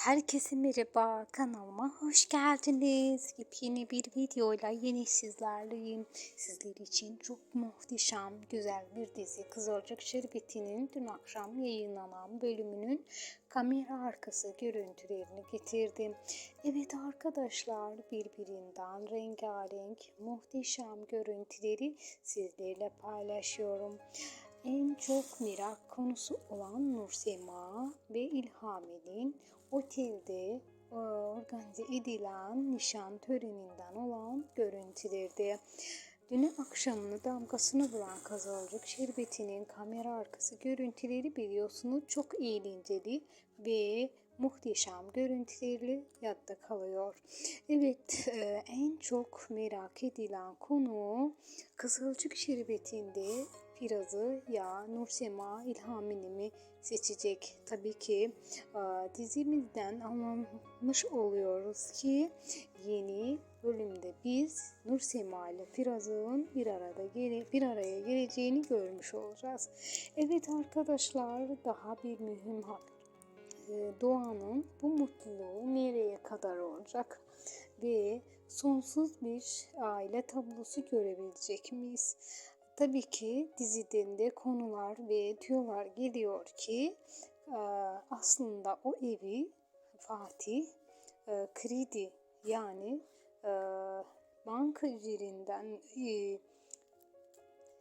Herkese merhaba, kanalıma hoş geldiniz. Yepyeni bir videoyla yeni sizlerleyim. Sizler için çok muhteşem, güzel bir dizi Kızılcık Şerbeti'nin dün akşam yayınlanan bölümünün kamera arkası görüntülerini getirdim. Evet arkadaşlar birbirinden rengarenk, muhteşem görüntüleri sizlerle paylaşıyorum en çok merak konusu olan Nursema ve İlhami'nin otelde e, organize edilen nişan töreninden olan görüntülerde. Dün akşamını damgasını vuran Kızılcık Şerbeti'nin kamera arkası görüntüleri biliyorsunuz çok eğlenceli ve muhteşem görüntülerle yatta kalıyor. Evet e, en çok merak edilen konu Kızılcık Şerbeti'nde Firaz'ı ya Nursema İlhami'ni mi seçecek? Tabii ki e, dizimizden anlamış oluyoruz ki yeni bölümde biz Nursema ile Firaz'ın bir arada gele, bir araya geleceğini görmüş olacağız. Evet arkadaşlar daha bir mühim e, Doğan'ın bu mutluluğu nereye kadar olacak ve sonsuz bir aile tablosu görebilecek miyiz? Tabii ki diziden de konular ve tüyolar geliyor ki aslında o evi Fatih kredi yani banka üzerinden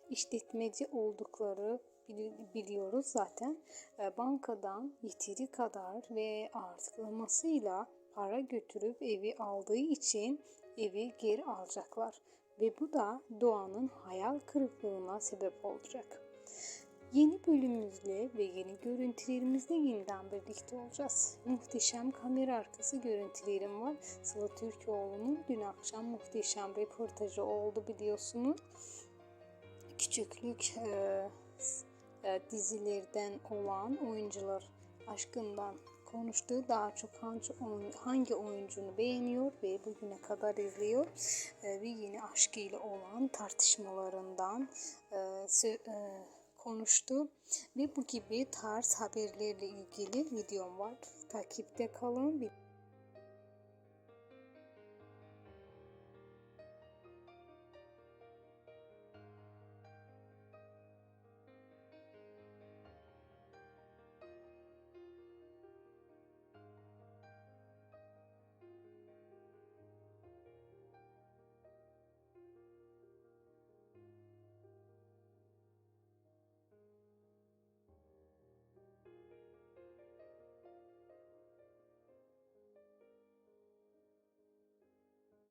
işletmeci oldukları biliyoruz zaten. Bankadan yeteri kadar ve artıklamasıyla para götürüp evi aldığı için evi geri alacaklar ve bu da Doğan'ın hayal kırıklığına sebep olacak. Yeni bölümümüzle ve yeni görüntülerimizle yeniden birlikte olacağız. Muhteşem kamera arkası görüntülerim var. Sıla Türkoğlu'nun dün akşam muhteşem reportajı oldu biliyorsunuz. Küçüklük e, e, dizilerden olan oyuncular aşkından konuştuğu daha çok hangi, hangi oyuncunu beğeniyor ve bugüne kadar izliyor e, ve yeni aşkıyla olan tartışmalarından e, e, konuştu ve bu gibi tarz haberlerle ilgili videom var. Takipte kalın.